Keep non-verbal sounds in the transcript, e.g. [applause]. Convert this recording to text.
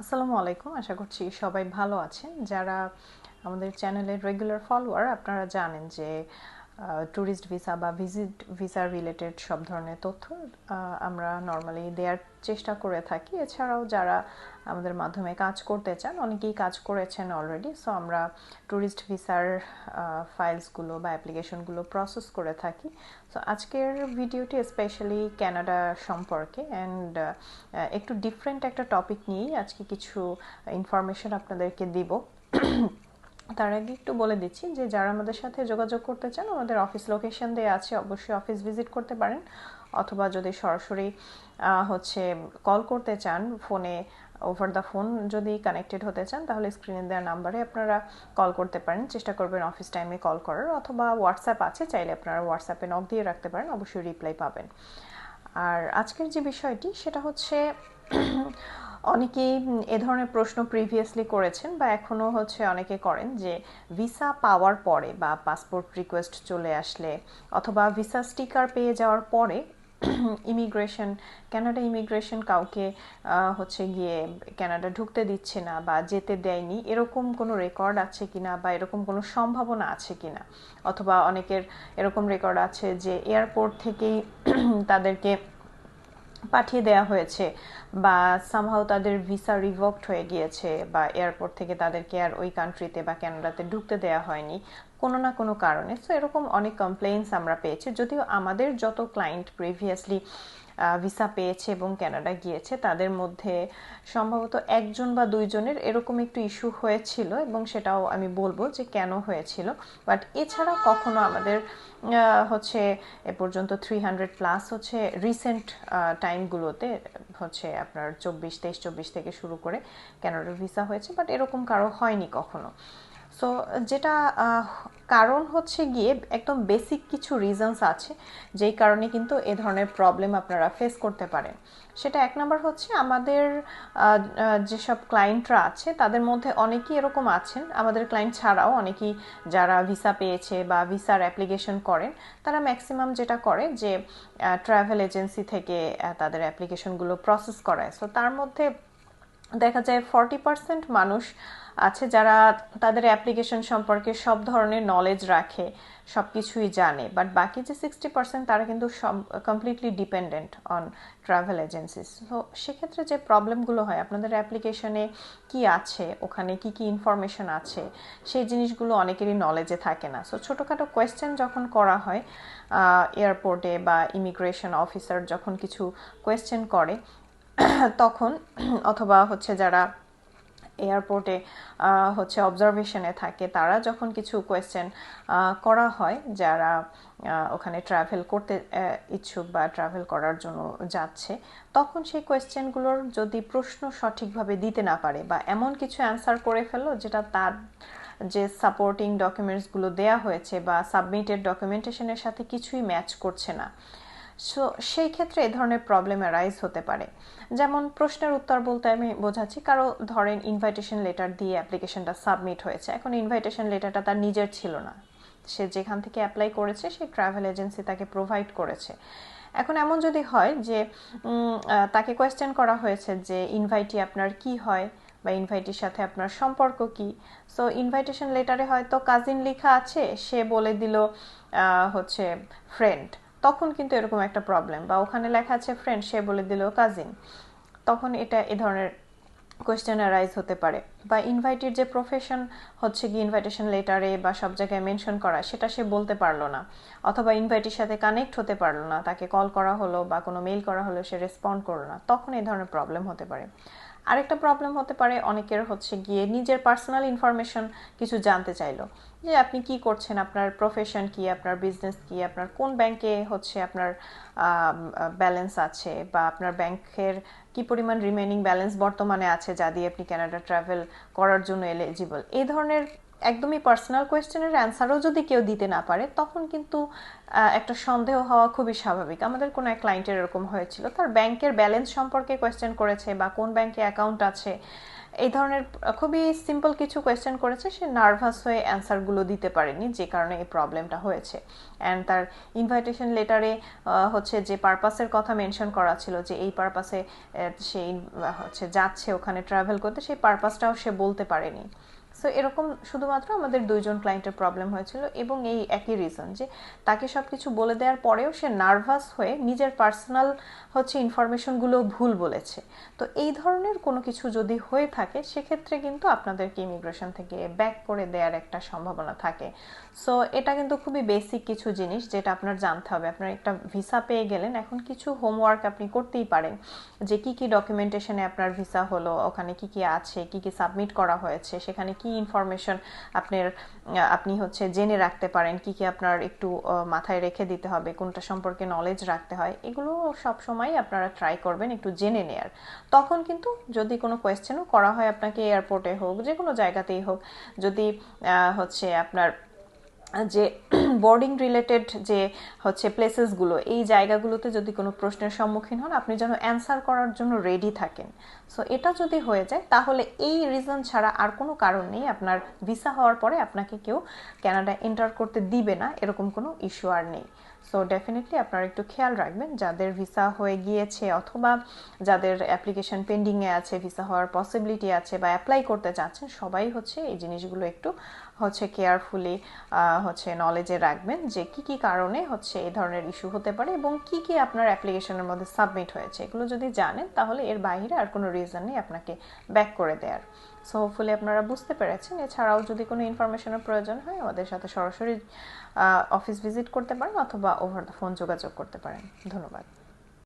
আসসালামু আলাইকুম। আশা করছি সবাই ভালো আছেন। যারা আমাদের চ্যানেলের রেগুলার ফলোয়ার আপনারা জানেন যে ট্যুরিস্ট ভিসা বা ভিজিট ভিসা রিলেটেড সব ধরনের তথ্য আমরা নর্মালি দেওয়ার চেষ্টা করে থাকি। এছাড়াও যারা আমাদের মাধ্যমে কাজ করতে চান, অনেকেই কাজ করেছেন অলরেডি সো আমরা ট্যুরিস্ট ভিসার ফাইলসগুলো বা অ্যাপ্লিকেশনগুলো প্রসেস করে থাকি। সো আজকের ভিডিওটি স্পেশালি ক্যানাডা সম্পর্কে অ্যান্ড একটু ডিফারেন্ট একটা টপিক নিয়েই আজকে কিছু ইনফরমেশন আপনাদেরকে দিব। তার আগে একটু বলে দিচ্ছি যে যারা আমাদের সাথে যোগাযোগ করতে চান, আমাদের অফিস লোকেশন দেওয়া আছে, অবশ্যই অফিস ভিজিট করতে পারেন। অথবা যদি সরাসরি হচ্ছে কল করতে চান ফোনে ওভার দ্য ফোন যদি কানেক্টেড হতে চান, তাহলে স্ক্রিনে দেওয়ার নাম্বারে আপনারা কল করতে পারেন। চেষ্টা করবেন অফিস টাইমে কল করার, অথবা হোয়াটসঅ্যাপ আছে, চাইলে আপনারা হোয়াটসঅ্যাপে নক দিয়ে রাখতে পারেন, অবশ্যই রিপ্লাই পাবেন। আর আজকের যে বিষয়টি, সেটা হচ্ছে অনেকেই এ ধরনের প্রশ্ন প্রিভিয়াসলি করেছেন বা এখনও হচ্ছে অনেকে করেন যে ভিসা পাওয়ার পরে বা পাসপোর্ট রিকোয়েস্ট চলে আসলে অথবা ভিসা স্টিকার পেয়ে যাওয়ার পরে ইমিগ্রেশন ক্যানাডা ইমিগ্রেশন কাউকে হচ্ছে গিয়ে ক্যানাডা ঢুকতে দিচ্ছে না বা যেতে দেয়নি, এরকম কোনো রেকর্ড আছে কি না বা এরকম কোনো সম্ভাবনা আছে কি না অথবা অনেকের এরকম রেকর্ড আছে যে এয়ারপোর্ট থেকেই [clears throat] তাদেরকে পাঠিয়ে দেওয়া হয়েছে বা সামহাও তাদের ভিসা রিভক্ট হয়ে গিয়েছে বা এয়ারপোর্ট থেকে তাদেরকে আর ওই কান্ট্রিতে বা ক্যানাডাতে ঢুকতে দেওয়া হয়নি। কোনো না কোনো কারণে। সো এরকম অনেক কমপ্লেইন্স আমরা পেয়েছি। যদিও আমাদের যত ক্লায়েন্ট প্রিভিয়াসলি ভিসা পেয়েছে এবং ক্যানাডা গিয়েছে, তাদের মধ্যে সম্ভবত একজন বা দুইজনের এরকম একটু ইস্যু হয়েছিল এবং সেটাও আমি বলব যে কেন হয়েছিল। বাট এছাড়া কখনো আমাদের হচ্ছে এ পর্যন্ত থ্রি হান্ড্রেড প্লাস হচ্ছে রিসেন্ট টাইমগুলোতে হচ্ছে আপনার চব্বিশ, তেইশ, চব্বিশ থেকে শুরু করে ক্যানাডার ভিসা হয়েছে বাট এরকম কারও হয়নি কখনো। সো যেটা কারণ হচ্ছে গিয়ে একদম বেসিক কিছু রিজনস আছে, যেই কারণে কিন্তু এ ধরনের প্রবলেম আপনারা ফেস করতে পারেন। সেটা এক নম্বর হচ্ছে আমাদের যেসব ক্লায়েন্টরা আছে, তাদের মধ্যে অনেকেই এরকম আছেন। আমাদের ক্লায়েন্ট ছাড়াও অনেকেই যারা ভিসা পেয়েছে বা ভিসার অ্যাপ্লিকেশন করেন, তারা ম্যাক্সিমাম যেটা করে যে ট্রাভেল এজেন্সি থেকে তাদের অ্যাপ্লিকেশনগুলো প্রসেস করায়। সো তার মধ্যে দেখা যায় ফর্টি পার্সেন্ট মানুষ আছে যারা তাদের অ্যাপ্লিকেশন সম্পর্কে সব ধরনের নলেজ রাখে সব কিছুই জানে বাট বাকি যে সিক্সটি পার্সেন্ট তারা কিন্তু সব completely dependent on travel agencies তো সেক্ষেত্রে যে প্রবলেমগুলো হয়, আপনাদের অ্যাপ্লিকেশনে কি আছে, ওখানে কি কি ইনফরমেশন আছে, সেই জিনিসগুলো অনেকেরই নলেজে থাকে না। সো ছোটোখাটো কোয়েশ্চেন যখন করা হয় এয়ারপোর্টে বা ইমিগ্রেশন অফিসার যখন কিছু কোয়েশ্চেন করে [coughs] তখন [coughs] অথবা হচ্ছে যারা এয়ারপোর্টে হচ্ছে অবজারভেশনে থাকে, তারা যখন কিছু কোয়েশ্চেন করা হয়, যারা ওখানে ট্রাভেল করতে ইচ্ছুক বা ট্রাভেল করার জন্য যাচ্ছে, তখন সেই কোয়েশ্চেনগুলোর যদি প্রশ্ন সঠিকভাবে দিতে না পারে বা এমন কিছু অ্যান্সার করে ফেলল যেটা তার যে সাপোর্টিং ডকুমেন্টসগুলো দেয়া হয়েছে বা সাবমিটেড ডকুমেন্টেশনের সাথে কিছুই ম্যাচ করছে না সো সেই ক্ষেত্রে এ ধরনের প্রবলেম অ্যারাইজ হতে পারে। যেমন প্রশ্নের উত্তর বলতে আমি বোঝাচ্ছি, কারও ধরেন ইনভাইটেশন লেটার দিয়ে অ্যাপ্লিকেশনটা সাবমিট হয়েছে। এখন ইনভাইটেশন লেটারটা তার নিজের ছিল না। সে যেখান থেকে অ্যাপ্লাই করেছে, সেই ট্রাভেল এজেন্সি তাকে প্রোভাইড করেছে। এখন এমন যদি হয় যে তাকে কোয়েশ্চেন করা হয়েছে যে ইনভাইটি আপনার কি হয়? বা ইনভাইটির সাথে আপনার সম্পর্ক কি? সো ইনভাইটেশন লেটারে হয়তো কাজিন লেখা আছে, সে বলে দিল হচ্ছে ফ্রেন্ড তখন কিন্তু এরকম একটা প্রবলেম বা ওখানে লেখা আছে ফ্রেন্ড সে বলে দিল কাজিন তখন এটা এ ধরনের কোয়েশ্চেন অ্যারাইজ হতে পারে, বা ইনভাইটের যে প্রফেশন হচ্ছে কি ইনভাইটেশন লেটারে বা সব জায়গায় মেনশন করা, সেটা সে বলতে পারল না, অথবা ইনভাইটির সাথে কানেক্ট হতে পারল না, তাকে কল করা হলো বা কোনো মেইল করা হলো, সে রেসপন্ড করল না, তখন এই ধরনের প্রবলেম হতে পারে। আরেকটা প্রবলেম হতে পারে, অনেকের হচ্ছে গিয়ে নিজের পার্সোনাল ইনফরমেশন কিছু জানতে চাইলো। যে আপনি কি করছেন? আপনার প্রফেশন কি? আপনার বিজনেস কি? আপনার কোন ব্যাংকে হচ্ছে আপনার ব্যালেন্স আছে? বা আপনার ব্যাংকের কি পরিমাণ রিমেনিং ব্যালেন্স বর্তমানে আছে, যা দিয়ে আপনি ক্যানাডা ট্রাভেল করার জন্য এলিজিবল এই ধরনের একদমই পার্সোনাল কোয়েশ্চেনের অ্যান্সারও যদি কেউ দিতে না পারে, তখন কিন্তু একটা সন্দেহ হওয়া খুবই স্বাভাবিক। আমাদের কোনো এক ক্লায়েন্টের এরকম হয়েছিল। তার ব্যাংকের ব্যালেন্স সম্পর্কে কোয়েশ্চেন করেছে বা কোন ব্যাংকে অ্যাকাউন্ট আছে, এই ধরনের খুবই সিম্পল কিছু কোয়েশ্চেন করেছে। সে নার্ভাস হয়ে অ্যান্সারগুলো দিতে পারেনি, যে কারণে এই প্রবলেমটা হয়েছে। অ্যান্ড তার ইনভাইটেশন লেটারে হচ্ছে যে পারপাসের কথা মেনশন করা ছিল, যে এই পারপাসে সে হচ্ছে যাচ্ছে ওখানে ট্রাভেল করতে, সেই পারপাসটাও সে বলতে পারেনি। সো এরকম শুধুমাত্র আমাদের দুইজন ক্লায়েন্টের প্রবলেম হয়েছিল এবং এই একই রিজন যে তাকে সব কিছু বলে দেওয়ার পরেও সে নার্ভাস হয়ে নিজের পার্সোনাল হচ্ছে ইনফরমেশনগুলো ভুল বলেছে। তো এই ধরনের কোনো কিছু যদি হয়ে থাকে, সেক্ষেত্রে কিন্তু আপনাদেরকে ইমিগ্রেশন থেকে ব্যাক করে দেওয়ার একটা সম্ভাবনা থাকে। সো এটা কিন্তু খুবই বেসিক কিছু জিনিস যেটা আপনার জানতে হবে। আপনার একটা ভিসা পেয়ে গেলেন, এখন কিছু হোমওয়ার্ক আপনি করতেই পারেন যে কি কি ডকুমেন্টেশনে আপনার ভিসা হলো, ওখানে কি কি আছে, কি কি সাবমিট করা হয়েছে, সেখানে কি ইনফরমেশন আপনার আপনি হচ্ছে জেনে রাখতে পারেন কি কি আপনার একটু মাথায় রেখে দিতে হবে, কোনটা সম্পর্কে নলেজ রাখতে হয়, এগুলো সব সময় আপনারা ট্রাই করবেন একটু জেনে নেয়ার। তখন কিন্তু যদি কোনো কোয়েশ্চেনও করা হয় আপনাকে এয়ারপোর্টে হোক যে কোনো জায়গাতেই হোক, যদি হচ্ছে আপনার, যে [clears throat] বোর্ডিং রিলেটেড যে হচ্ছে প্লেসেসগুলো এই জায়গাগুলোতে যদি কোনো প্রশ্নের সম্মুখীন হন, আপনি যেন অ্যান্সার করার জন্য রেডি থাকেন। সো এটা যদি হয়ে যায়, তাহলে এই রিজন ছাড়া আর কোনো কারণ নেই। আপনার ভিসা হওয়ার পরে আপনাকে কেউ কানাডা এন্টার করতে দিবে না, এরকম কোনো ইস্যু আর নেই। সো ডেফিনেটলি আপনারা একটু খেয়াল রাখবেন, যাদের ভিসা হয়ে গিয়েছে অথবা যাদের অ্যাপ্লিকেশন পেন্ডিংয়ে আছে ভিসা হওয়ার পসিবিলিটি আছে বা অ্যাপ্লাই করতে চাচ্ছেন, সবাই হচ্ছে এই জিনিসগুলো একটু হচ্ছে কেয়ারফুলি হচ্ছে নলেজে রাখবেন যে কি কি কারণে হচ্ছে এই ধরনের ইস্যু হতে পারে এবং কি কি আপনার অ্যাপ্লিকেশনের মধ্যে সাবমিট হয়েছে, এগুলো যদি জানেন তাহলে এর বাইরে আর কোনো রিজন নেই আপনাকে ব্যাক করে দেওয়ার সো হোপফুলি আপনারা বুঝতে পেরেছেন। এছাড়াও যদি কোনো ইনফরমেশনের প্রয়োজন হয়, আমাদের সাথে সরাসরি অফিস ভিজিট করতে পারেন অথবা ওভার দ্য ফোন যোগাযোগ করতে পারেন। ধন্যবাদ।